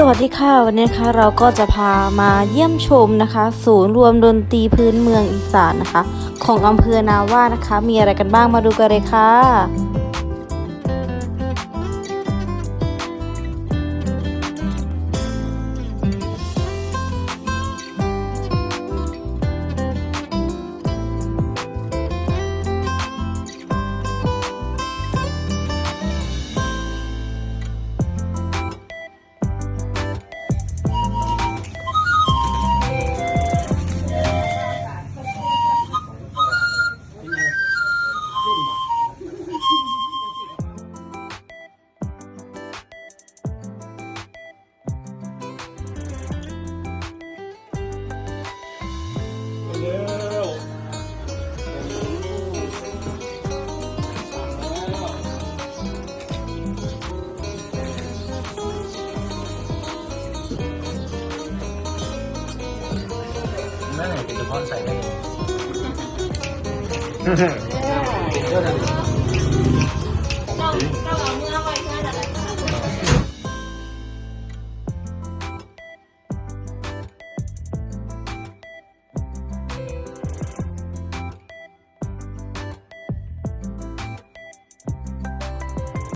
สวัสดีค่ะวันนี้นะคะเราก็จะพามาเยี่ยมชมนะคะ ศูนย์รวมดนตรีพื้นเมืองอีสานนะคะ ของอำเภอนาว่านะคะ มีอะไรกันบ้างมาดูกันเลยค่ะ นั่นแหละเป็นเฉพาะใส่ได้เองเจ้าเจ้าเอาเมื่อ